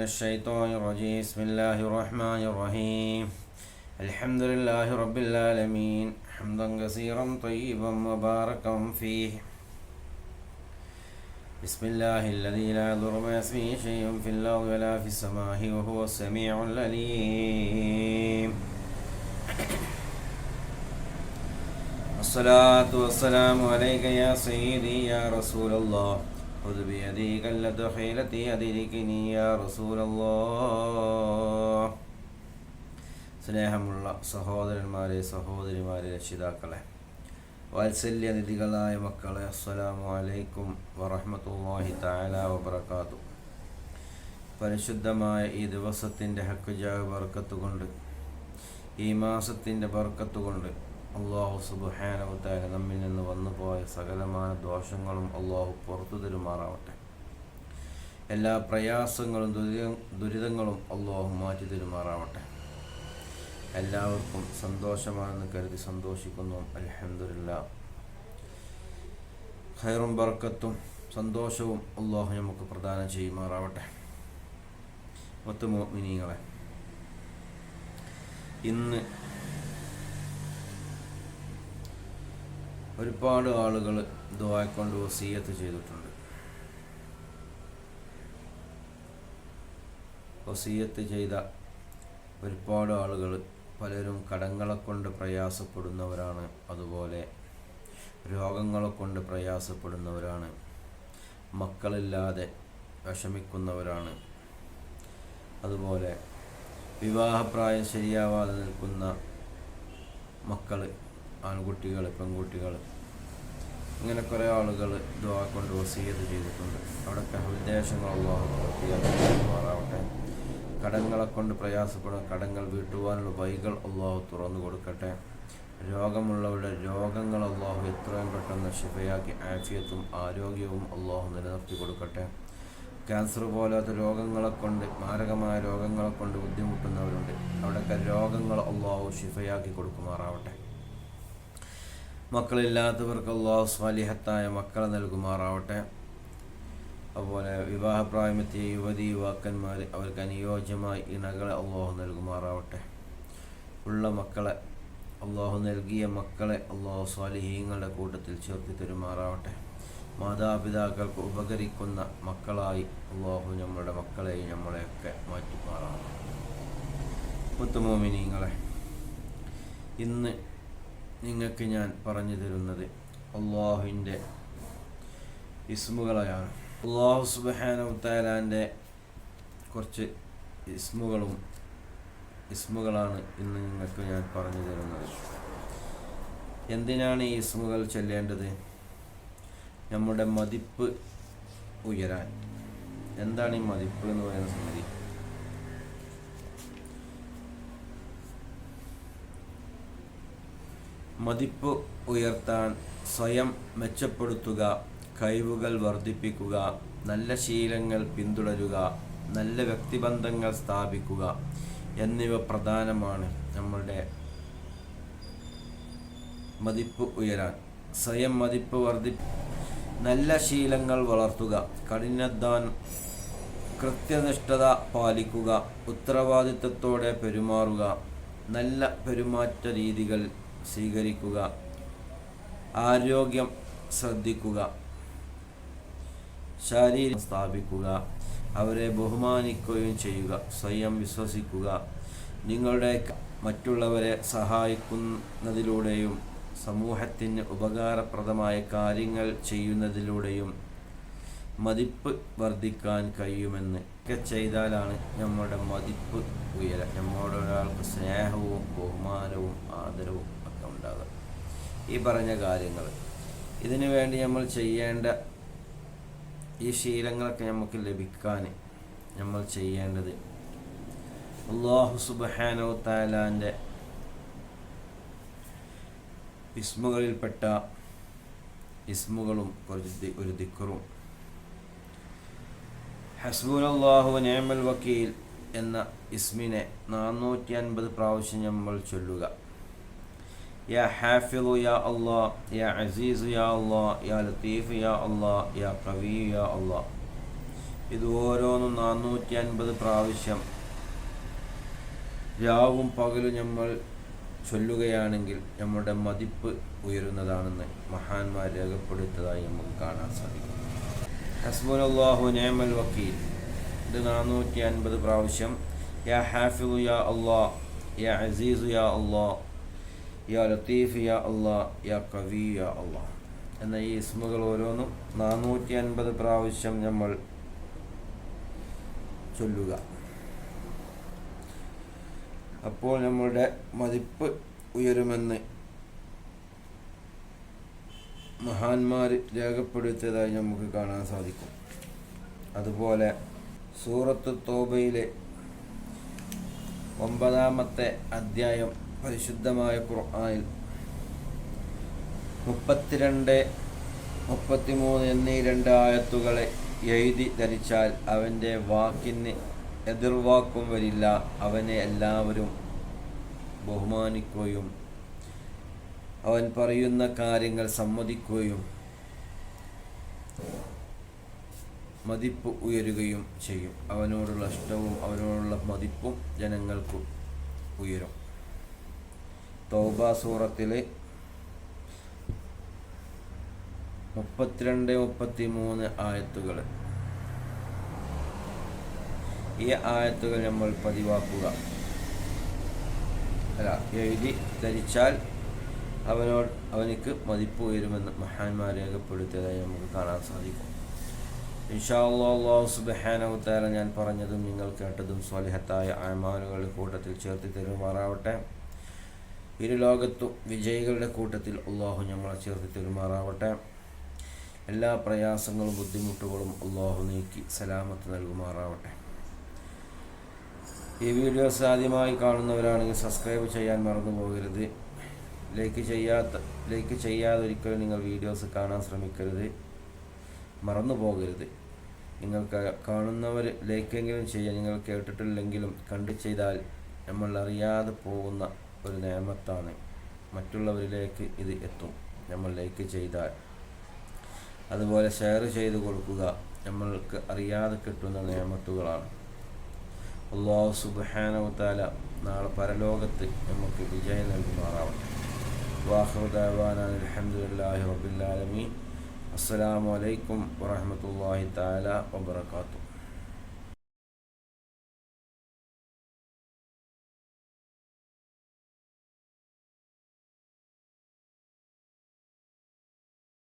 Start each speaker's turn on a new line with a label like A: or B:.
A: من الشيطان الرجيم. بسم الله الرحمن الرحيم. الحمد لله رب العالمين. حمدا كثيرا طيبا مباركا فيه. بسم الله الذي لا يضر ما اسمه شيء في الأرض ولا في السماء وهو السميع العليم. الصلاة والسلام عليك يا سيدي يا رسول الله. خذ بيدي كلة خيلتي أدركني يا رسول الله സ്നേഹമുള്ള സഹോദരന്മാരെ സഹോദരിമാരെ രക്ഷിതാക്കളെ വാത്സല്യനിധികളായ മക്കളെ അസ്സലാമു അലൈക്കും വറഹ്മത്തുള്ളാഹി തആല വബറകാതു പരിശുദ്ധമായ ഈ ദിവസത്തിൻ്റെ ഹക്കുജാവ് ബർക്കത്ത് കൊണ്ട് ഈ മാസത്തിൻ്റെ ബർക്കത്ത് കൊണ്ട് അള്ളാഹു സുബാനവത്തായ നമ്മിൽ നിന്ന് വന്നു പോയ സകലമായ ദോഷങ്ങളും അള്ളാഹു പുറത്തു തരുമാറാവട്ടെ. എല്ലാ പ്രയാസങ്ങളും ദുരിത ദുരിതങ്ങളും അള്ളാഹു മാറ്റി തരുമാറാവട്ടെ. എല്ലാവർക്കും സന്തോഷമാണെന്ന് കരുതി സന്തോഷിക്കുന്നു. അലഹമില്ല ഹൈറും ബർക്കത്തും സന്തോഷവും അള്ളാഹു നമുക്ക് പ്രദാനം ചെയ്യുമാറാവട്ടെ. മൊത്തമോ മിനിങ്ങളെ ഇന്ന് ഒരുപാട് ആളുകൾ ദ്വായക്കൊണ്ട് വസീയത്ത് ചെയ്തിട്ടുണ്ട്. വസീയത്ത് ചെയ്ത ഒരുപാട് ആളുകൾ പലരും കടങ്ങളെ കൊണ്ട് പ്രയാസപ്പെടുന്നവരാണ്. അതുപോലെ രോഗങ്ങളെ കൊണ്ട് പ്രയാസപ്പെടുന്നവരാണ്. മക്കളില്ലാതെ വിഷമിക്കുന്നവരാണ്. അതുപോലെ വിവാഹപ്രായം ശരിയാവാതെ നിൽക്കുന്ന മക്കൾ ആൺകുട്ടികൾ പെൺകുട്ടികൾ അങ്ങനെ കുറേ ആളുകൾ ദ്വാ കൊണ്ട് വസീയത്ത് ചെയ്തിട്ടുണ്ട്. ഉദ്ദേശങ്ങൾ അള്ളാഹു പൂർത്തിയാക്കുമാറാവട്ടെ കടങ്ങളെ കൊണ്ട് പ്രയാസപ്പെടുന്ന കടങ്ങൾ വീട്ടുവാനുള്ള വൈകൾ അള്ളാഹു തുറന്നു കൊടുക്കട്ടെ. രോഗമുള്ളവരുടെ രോഗങ്ങൾ അള്ളാഹു എത്രയും പെട്ടെന്ന് ശിഫയാക്കി ആഫിയത്തും ആരോഗ്യവും അള്ളാഹു നിലനിർത്തി കൊടുക്കട്ടെ. ക്യാൻസർ പോലാത്ത രോഗങ്ങളെ കൊണ്ട് മാരകമായ രോഗങ്ങളെ കൊണ്ട് ബുദ്ധിമുട്ടുന്നവരുണ്ട്. അവിടെയൊക്കെ രോഗങ്ങൾ അള്ളാഹു ശിഫയാക്കി കൊടുക്കുമാറാവട്ടെ. മക്കളില്ലാത്തവർക്ക് അള്ളാഹു സ്വാലിഹത്തായ മക്കളെ നൽകുമാറാവട്ടെ. അതുപോലെ വിവാഹപ്രായമെത്തിയ യുവതി യുവാക്കന്മാർ അവർക്ക് അനുയോജ്യമായി ഇണകളെ അള്ളാഹു നൽകുമാറാവട്ടെ. ഉള്ള മക്കളെ അള്ളാഹു നൽകിയ മക്കളെ അള്ളാഹു സ്വാലിഹീങ്ങളുടെ കൂട്ടത്തിൽ ചേർത്തി തരുമാറാവട്ടെ. മാതാപിതാക്കൾക്ക് ഉപകരിക്കുന്ന മക്കളായി അള്ളാഹു നമ്മളുടെ മക്കളെയും നമ്മളെയൊക്കെ മാറ്റിമാറാവട്ടെ. മുത്തുമോമിനിങ്ങളെ ഇന്ന് നിങ്ങൾക്ക് ഞാൻ പറഞ്ഞു തരുന്നത് അള്ളാഹുവിന്റെ ഇസ്മുകളെയാണ്. അള്ളാഹു സുബാനുത്താലാന്റെ കുറച്ച് ഇസ്മുകളും ഇസ്മുകളാണ് ഇന്ന് നിങ്ങൾക്ക് ഞാൻ പറഞ്ഞു തരുന്നത്. എന്തിനാണ് ഈ ഇസ്മുകൾ ചൊല്ലേണ്ടത്? നമ്മുടെ മതിപ്പ് ഉയരാൻ. എന്താണ് ഈ മതിപ്പ് എന്ന് പറയുന്ന സംഗതി? മതിപ്പ് ഉയർത്താൻ സ്വയം മെച്ചപ്പെടുത്തുക കഴിവുകൾ വർദ്ധിപ്പിക്കുക നല്ല ശീലങ്ങൾ പിന്തുടരുക നല്ല വ്യക്തിബന്ധങ്ങൾ സ്ഥാപിക്കുക എന്നിവ പ്രധാനമാണ് നമ്മളുടെ മതിപ്പ് ഉയരാൻ. സ്വയം മതിപ്പ് വർദ്ധി നല്ല ശീലങ്ങൾ വളർത്തുക കഠിനാധ്വാനം കൃത്യനിഷ്ഠത പാലിക്കുക ഉത്തരവാദിത്തത്തോടെ പെരുമാറുക നല്ല പെരുമാറ്റ രീതികൾ സ്വീകരിക്കുക. ആരോഗ്യം ശ്രദ്ധിക്കുക. ശാരീരം സ്ഥാപിക്കുക. അവരെ ബഹുമാനിക്കുകയും ചെയ്യുക. സ്വയം വിശ്വസിക്കുക. നിങ്ങളുടെ മറ്റുള്ളവരെ സഹായിക്കുന്നതിലൂടെയും സമൂഹത്തിന് ഉപകാരപ്രദമായ കാര്യങ്ങൾ ചെയ്യുന്നതിലൂടെയും മതിപ്പ് വർദ്ധിക്കാൻ കഴിയുമെന്ന് ഒക്കെ ചെയ്താലാണ് നമ്മുടെ മതിപ്പ് ഉയര നമ്മോട് ഒരാൾക്ക് സ്നേഹവും ബഹുമാനവും ആദരവും ഉണ്ടാകുക ഈ പറഞ്ഞ കാര്യങ്ങൾ. ഇതിനു വേണ്ടി നമ്മൾ ചെയ്യേണ്ട ഈ ശീലങ്ങളൊക്കെ നമുക്ക് ലഭിക്കാൻ നമ്മൾ ചെയ്യേണ്ടത് അള്ളാഹു സുബാനോ താലാന്റെ ഇസ്മുകളിൽപ്പെട്ട ഇസ്മുകളും കുറച്ച് ഒരു ദിക്കറും ഹസ്ബുൽ അള്ളാഹു നേമൽ വക്കീൽ എന്ന ഇസ്മിനെ നാനൂറ്റി അൻപത് പ്രാവശ്യം നമ്മൾ ചൊല്ലുക. യാ ഹാഫിളു യാ അള്ളാ യാ അസീസ് യാ അള്ളാ യാ ലത്തീഫ് യാ അള്ളാ യാ കവി യാ അള്ളാ ഇത് ഓരോന്നും നാനൂറ്റി അൻപത് പ്രാവശ്യം രാവും പകലും നമ്മൾ ചൊല്ലുകയാണെങ്കിൽ നമ്മുടെ മതിപ്പ് ഉയരുന്നതാണെന്ന് മഹാന്മാർ രേഖപ്പെടുത്തതായി നമുക്ക് കാണാൻ സാധിക്കും. ഹസ്ബുലല്ലാഹു നേമൽ വക്കീൽ. ഇത് നാനൂറ്റി അൻപത് പ്രാവശ്യം. യാ ഹാഫിദു യാ അള്ളാ യാ അസീസു യാ അള്ളാ യാ ലത്തീഫ് യാ അള്ളാ യാ കവി യാ അള്ളാ എന്ന ഈ ഇസ്മുകൾ ഓരോന്നും നാനൂറ്റി അൻപത് പ്രാവശ്യം നമ്മൾ ചൊല്ലുക. അപ്പോൾ നമ്മളുടെ മതിപ്പ് ഉയരുമെന്ന് മഹാന്മാർ രേഖപ്പെടുത്തിയതായി നമുക്ക് കാണാൻ സാധിക്കും. അതുപോലെ സൂറത്ത് തോബയിലെ ഒമ്പതാമത്തെ അധ്യായം പരിശുദ്ധമായ ഖുർആനിൽ മുപ്പത്തിരണ്ട് മുപ്പത്തിമൂന്ന് എന്നീ രണ്ട് ആയത്തുകളെ എഴുതി ധരിച്ചാൽ അവന്റെ വാക്കിന് എതിർവാക്കും വരില്ല. അവനെ എല്ലാവരും ബഹുമാനിക്കുകയും അവൻ പറയുന്ന കാര്യങ്ങൾ സമ്മതിക്കുകയും മതിപ്പ് ഉയരുകയും ചെയ്യും. അവനോടുള്ള ഇഷ്ടവും അവനോടുള്ള മതിപ്പും ജനങ്ങൾക്ക് ഉയരും. തൗബ സൂറത്തിലെ മുപ്പത്തിരണ്ട് മുപ്പത്തി മൂന്ന് ആയത്തുകൾ ഈ ആയത്തുകൾ നമ്മൾ പതിവാക്കുക. അല്ല എഴുതി ധരിച്ചാൽ അവനോട് അവനിക്ക് മതിപ്പ് ഉയരുമെന്ന് മഹാന്മാർ രേഖപ്പെടുത്തിയതായി നമുക്ക് കാണാൻ സാധിക്കും. ഇൻഷാല്ലാഹു സുബഹാനവത്താല ഞാൻ പറഞ്ഞതും നിങ്ങൾ കേട്ടതും സ്വലിഹത്തായ ആമാനുകളുടെ കൂട്ടത്തിൽ ചേർത്ത് തരുമാറാവട്ടെ. ഇരു ലോകത്തും വിജയികളുടെ കൂട്ടത്തിൽ അള്ളാഹു നമ്മളെ ചേർത്ത് തെരുമാറാവട്ടെ. എല്ലാ പ്രയാസങ്ങളും ബുദ്ധിമുട്ടുകളും അള്ളാഹു നീക്കി സലാമത്ത് നൽകുമാറാവട്ടെ. ഈ വീഡിയോസ് ആദ്യമായി കാണുന്നവരാണെങ്കിൽ സബ്സ്ക്രൈബ് ചെയ്യാൻ മറന്നു പോകരുത്. ലൈക്ക് ചെയ്യാത്ത ലൈക്ക് ചെയ്യാതെ ഒരിക്കലും നിങ്ങൾ വീഡിയോസ് കാണാൻ ശ്രമിക്കരുത്. മറന്നു പോകരുത്. നിങ്ങൾക്ക് കാണുന്നവർ ലൈക്കെങ്കിലും ചെയ്യാൻ നിങ്ങൾ കേട്ടിട്ടില്ലെങ്കിലും കണ്ടു ചെയ്താൽ നമ്മൾ അറിയാതെ പോകുന്ന ഒരു നേമത്താണ് മറ്റുള്ളവരിലേക്ക് ഇത് എത്തും. നമ്മൾ ലൈക്ക് ചെയ്താൽ. അതുപോലെ ഷെയർ ചെയ്ത് കൊടുക്കുക. നമ്മൾക്ക് അറിയാതെ കിട്ടുന്ന നിയമത്തുകളാണ്. അള്ളാഹു സുബാനവത്താല നാളെ പരലോകത്ത് നമുക്ക് വിജയം നൽകുമാറാവട്ടെ. വാഹുദാൻ അലഹമുല്ലാഹി അസ്സാം വലൈക്കും വാഹമത്തല്ലാഹി താല വാത്തു